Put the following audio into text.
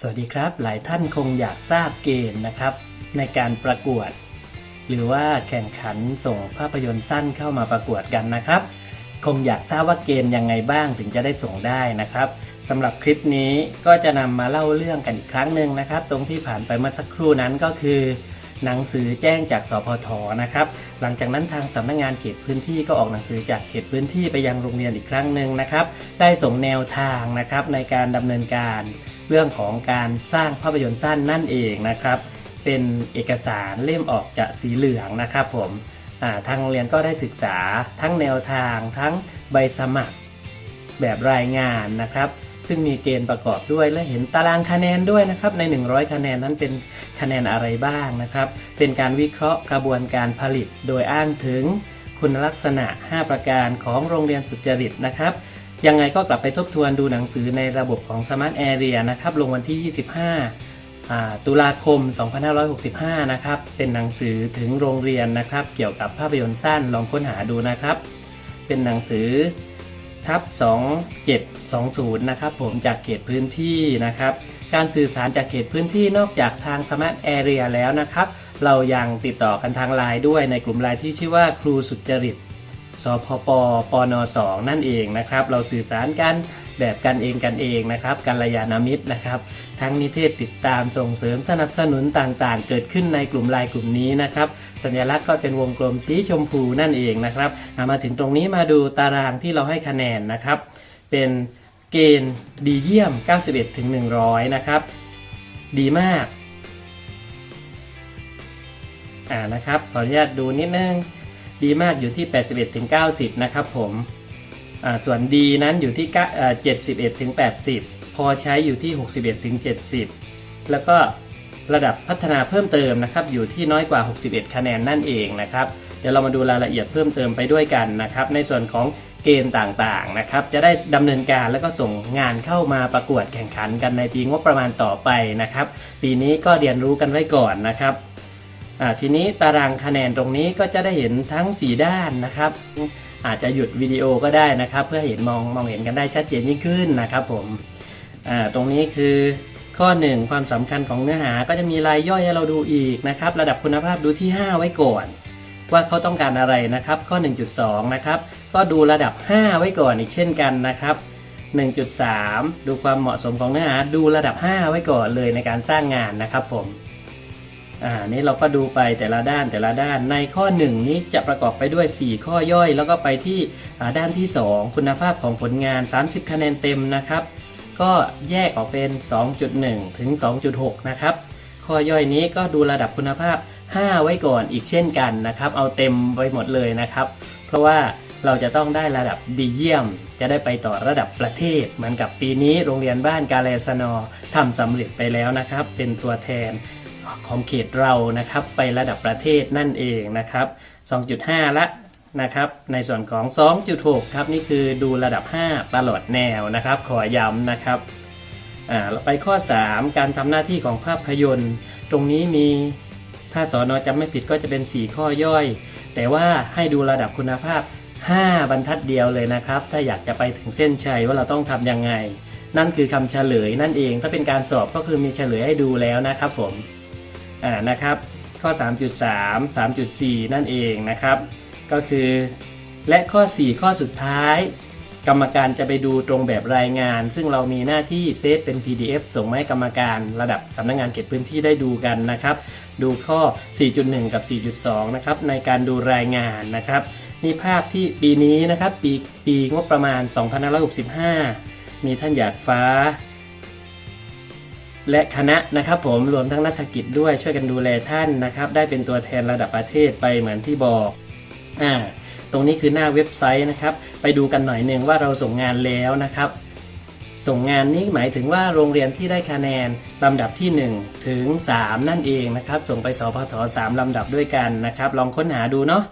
สวัสดีครับ หลายท่านคงอยากทราบเกณฑ์นะครับ ในการประกวด หรือว่าแข่งขันส่งภาพยนตร์สั้นเข้ามาประกวดกันนะครับ คงอยากทราบว่าเกณฑ์ยังไงบ้างถึงจะได้ส่งได้นะครับสำหรับคลิปนี้ก็จะนำมาเล่าเรื่องกันอีกครั้งหนึ่งนะครับ ตรงที่ผ่านไปเมื่อสักครู่นั้นก็คือ หนังสือแจ้งจากสพทนะครับ หลังจากนั้นทางสำนักงานเขตพื้นที่ก็ออกหนังสือจากเขตพื้นที่ไปยังโรงเรียนอีกครั้งหนึ่งนะครับ ได้ส่งแนวทางนะครับในการดำเนินการ เรื่องของการสร้างภาพยนตร์สั้นนั่นเองนะครับ เป็นเอกสารเล่มออกจากสีเหลืองนะครับผมทางโรงเรียนก็ได้ศึกษาทั้งแนวทางทั้งใบสมัครแบบรายงานนะครับ ซึ่งมีเกณฑ์ประกอบด้วยและเห็นตารางคะแนนด้วยนะครับ ใน 100 คะแนนนั้นเป็นคะแนนอะไรบ้างนะครับ เป็นการวิเคราะห์กระบวนการผลิต โดยอ้างถึงคุณลักษณะ 5 ประการของโรงเรียนสุจริตนะครับ ยังไงก็กลับไปทบทวนดูหนังสือในระบบของ Smart Area นะครับ ลงวันที่ 25 ตุลาคม 2565 นะครับ เป็นหนังสือถึงโรงเรียนนะครับ เกี่ยวกับภาพยนตร์สั้นลองค้นหาดูนะครับ เป็นหนังสือทับ 2720 นะครับ ผมจากเขตพื้นที่นะครับ การสื่อสารจากเขตพื้นที่นอกจากทาง Smart Area แล้วนะครับ เรายังติดต่อกันทางไลน์ด้วยในกลุ่มไลน์ที่ชื่อว่าครูสุจริต สพปปน2นั่นเองนะครับ เราสื่อสารกันแบบกันเองกันเองนะครับกัลยาณมิตรนะครับ ทั้งนิเทศติดตามส่งเสริมสนับสนุนต่างๆ เกิดขึ้นในกลุ่มไลน์กลุ่มนี้นะครับ สัญลักษณ์ก็เป็นวงกลมสีชมพูนั่นเองนะครับมาถึงตรงนี้มาดูตารางที่เราให้คะแนนนะครับ เป็นเกณฑ์ดีเยี่ยม 91ถึง100 นะครับ ดีมากอ่านะครับขออนุญาตดูนิดนึง ดีมากอยู่ที่ 81-90 นะครับผมส่วนดีนั้นอยู่ที่ 71-80 พอใช้อยู่ที่ 61-70 แล้วก็ระดับพัฒนาเพิ่มเติมนะครับ อยู่ที่น้อยกว่า 61 คะแนนนั่นเองนะครับ เดี๋ยวเรามาดูรายละเอียดเพิ่มเติมไปด้วยกันนะครับ ในส่วนของเกณฑ์ต่างๆนะครับ จะได้ดำเนินการแล้วก็ส่งงานเข้ามาประกวดแข่งขันกันในปีงบประมาณต่อไปนะครับ ปีนี้ก็เรียนรู้กันไว้ก่อนนะครับ ทีนี้ตารางคะแนนตรงนี้ก็จะได้เห็นทั้ง 4 ด้านนะครับ อาจจะหยุดวิดีโอก็ได้นะครับ เพื่อเห็นมองมองเห็นกันได้ชัดเจนยิ่งขึ้นนะครับผมตรงนี้คือข้อ 1 ความสำคัญของเนื้อหาก็จะมีรายย่อยให้เราดูอีกนะครับ ระดับคุณภาพดูที่ 5 ไว้ก่อน ว่าเขาต้องการอะไรนะครับ ข้อ 1.2 นะครับก็ดูระดับ 5 ไว้ก่อนอีกเช่นกันนะครับ 1.3 ดูความเหมาะสมของเนื้อหาดูระดับ 5 ไว้ก่อนเลยในการสร้างงานนะครับผม อ่านี่เราก็ดูไปแต่ละด้านแต่ละด้านในข้อ 1 นี้จะประกอบไปด้วย 4 ข้อย่อย แล้วก็ไปที่อ่าด้านที่ 2 คุณภาพของผลงาน 30 คะแนนเต็มนะครับ ก็แยกออกเป็น 2.1 ถึง 2.6 นะครับ ข้อย่อยนี้ก็ดูระดับคุณภาพ 5 ไว้ก่อนอีกเช่นกันนะครับ เอาเต็มไปหมดเลยนะครับ เพราะว่าเราจะต้องได้ระดับดีเยี่ยม จะได้ไปต่อระดับประเทศ เหมือนกับปีนี้โรงเรียนบ้านกาเลสนอทำสำเร็จไปแล้วนะครับ เป็นตัวแทน ของเขตเรานะครับไประดับประเทศนั่นเองนะครับ 2.5 ละนะครับในส่วนของ 2.6 ครับนี่คือดูระดับ 5 ตลอดแนวนะครับ ขอย้ำนะครับอ่าไปข้อ 3 การทำหน้าที่ของภาพยนตร์ ตรงนี้มีถ้าสอนอจำไม่ผิดก็จะเป็น 4 ข้อย่อย แต่ว่าให้ดูระดับคุณภาพ 5 บรรทัดเดียวเลยนะครับ ถ้าอยากจะไปถึงเส้นชัยว่าเราต้องทำยังไง นั่นคือคำเฉลยนั่นเอง ถ้าเป็นการสอบก็คือมีเฉลยให้ดูแล้วนะครับผม อ่านะครับข้อ 3.3 3.4 นั่นเองนะครับ ก็คือและข้อ 4 ข้อสุดท้าย กรรมการจะไปดูตรงแบบรายงาน ซึ่งเรามีหน้าที่เซฟเป็น PDF ส่งมาให้กรรมการระดับสำนักงงานเขตพื้นที่ได้ดูกันนะครับ ดูข้อ 4.1 กับ 4.2 นะครับในการดูรายงานนะครับนี่ภาพที่ปีนี้นะครับปีปีงบประมาณ 2565 มีท่านหยาดฟ้า และคณะนะครับผมรวมทั้งนักธกิจด้วยช่วยกันดูแลท่านนะครับ ได้เป็นตัวแทนระดับประเทศไปเหมือนที่บอกอ่าตรงนี้คือหน้าเว็บไซต์นะครับ ไปดูกันหน่อยหนึ่งว่าเราส่งงานแล้วนะครับ ส่งงานนี้หมายถึงว่าโรงเรียนที่ได้คะแนนลำดับที่ 1 ถึง 3 นั่นเองนะครับ ส่งไปสพท3ลำดับด้วยกันนะครับ ลองค้นหาดูเนาะ